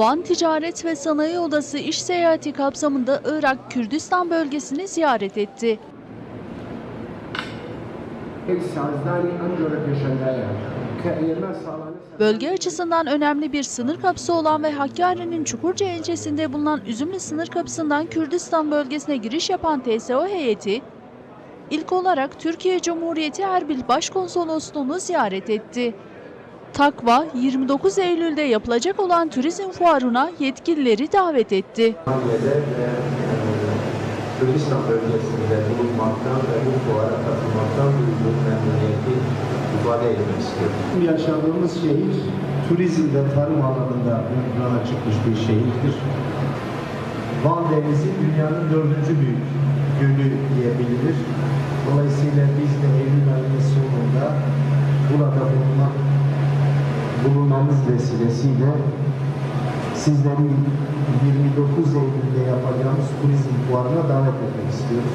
Van Ticaret ve Sanayi Odası iş seyahati kapsamında Irak Kürdistan bölgesini ziyaret etti. Bölge açısından önemli bir sınır kapısı olan ve Hakkari'nin Çukurca ilçesinde bulunan Üzümlü sınır kapısından Kürdistan bölgesine giriş yapan TSO heyeti, ilk olarak Türkiye Cumhuriyeti Erbil Başkonsolosluğunu ziyaret etti. Takva, 29 Eylül'de yapılacak olan turizm fuarına yetkilileri davet etti. Ve e, bölgesinde bulunmaktan ve bu fuara katılmaktan duyduğum memnuniyeti ifade etmek istiyorum. Yaşadığımız şehir turizmde, tarım alanında ön plana çıkmış bir şehirdir. Van Denizi dünyanın dördüncü büyük gölü diyebilir. Dolayısıyla biz de Eylül ayının sonunda burada bulunan, bulunmamız vesilesiyle sizleri 29 Eylül'de yapacağımız turizm fuarına davet etmek istiyoruz.